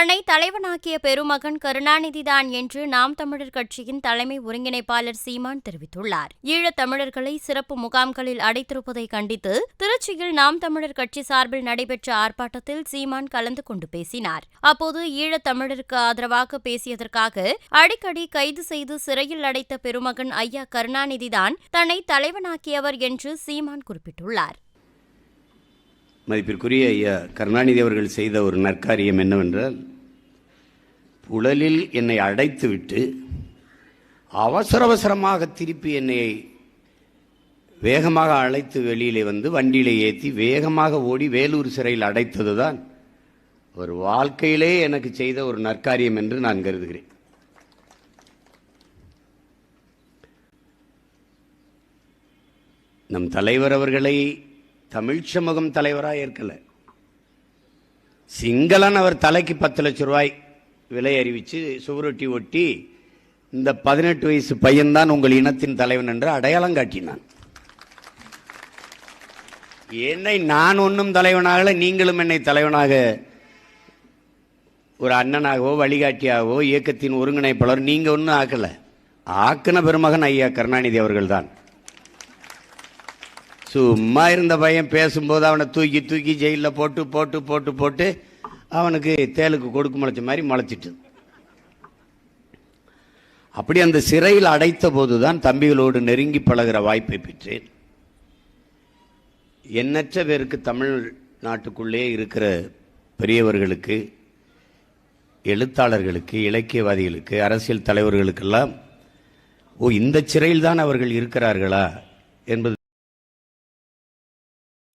தன்னை தலைவனாக்கிய பெருமகன் கருணாநிதிதான் என்று நாம் தமிழர் கட்சியின் தலைமை ஒருங்கிணைப்பாளர் சீமான் தெரிவித்துள்ளார். ஈழத் தமிழர்களை சிறப்பு முகாம்களில் அடைத்திருப்பதை கண்டித்து திருச்சியில் நாம் தமிழர் கட்சி சார்பில் நடைபெற்ற ஆர்ப்பாட்டத்தில் சீமான் கலந்து கொண்டு பேசினார். அப்போது ஈழத் தமிழருக்கு ஆதரவாக பேசியதற்காக அடிக்கடி கைது செய்து சிறையில் அடைத்த பெருமகன் ஐயா கருணாநிதிதான் தன்னை தலைவனாக்கியவர் என்று சீமான் குறிப்பிட்டுள்ளார். மதிப்பிற்குரிய ஐயா கருணாநிதி அவர்கள் செய்த ஒரு நற்காரியம் என்னவென்றால் புழலில் என்னை அடைத்துவிட்டு அவசர அவசரமாக திருப்பி என்னை வேகமாக அழைத்து வெளியிலே வந்து வண்டியிலே ஏற்றி வேகமாக ஓடி வேலூர் சிறையில் அடைத்ததுதான் ஒரு வாழ்க்கையிலே எனக்கு செய்த ஒரு நற்காரியம் என்று நான் கருதுகிறேன். நம் தலைவர் அவர்களை தமிழ் சமூகம் தலைவராக ஏற்கல. சிங்களன் அவர் தலைக்கு பத்து லட்சம் ரூபாய் விலை அறிவித்து சுவரொட்டி ஒட்டி இந்த பதினெட்டு வயசு பையன்தான் உங்கள் இனத்தின் தலைவன் என்று அடையாளம் காட்டினான். என்னை நான் ஒன்றும் தலைவனாகல நீங்களும் என்னை தலைவனாக ஒரு அண்ணனாகவோ வழிகாட்டியாகவோ இயக்கத்தின் ஒருங்கிணைப்பாளர் நீங்கள் ஒன்றும் ஆக்கலை. ஆக்கின பெருமகன் ஐயா கருணாநிதி அவர்கள்தான். சும்மா இருந்த பையன் பேசும்போது அவனை தூக்கி தூக்கி ஜெயிலில் போட்டு போட்டு போட்டு போட்டு அவனுக்கு தேலுக்கு கொடுக்கு முளைச்ச மாதிரி முளைச்சிட்டு. அப்படி அந்த சிறையில் அடைத்த போதுதான் தம்பிகளோடு நெருங்கி பழகிற வாய்ப்பை பெற்றேன். எண்ணற்ற பேருக்கு தமிழ் நாட்டுக்குள்ளே இருக்கிற பெரியவர்களுக்கு எழுத்தாளர்களுக்கு இலக்கியவாதிகளுக்கு அரசியல் தலைவர்களுக்கெல்லாம் ஓ இந்த சிறையில் தான் அவர்கள் இருக்கிறார்களா? என்பது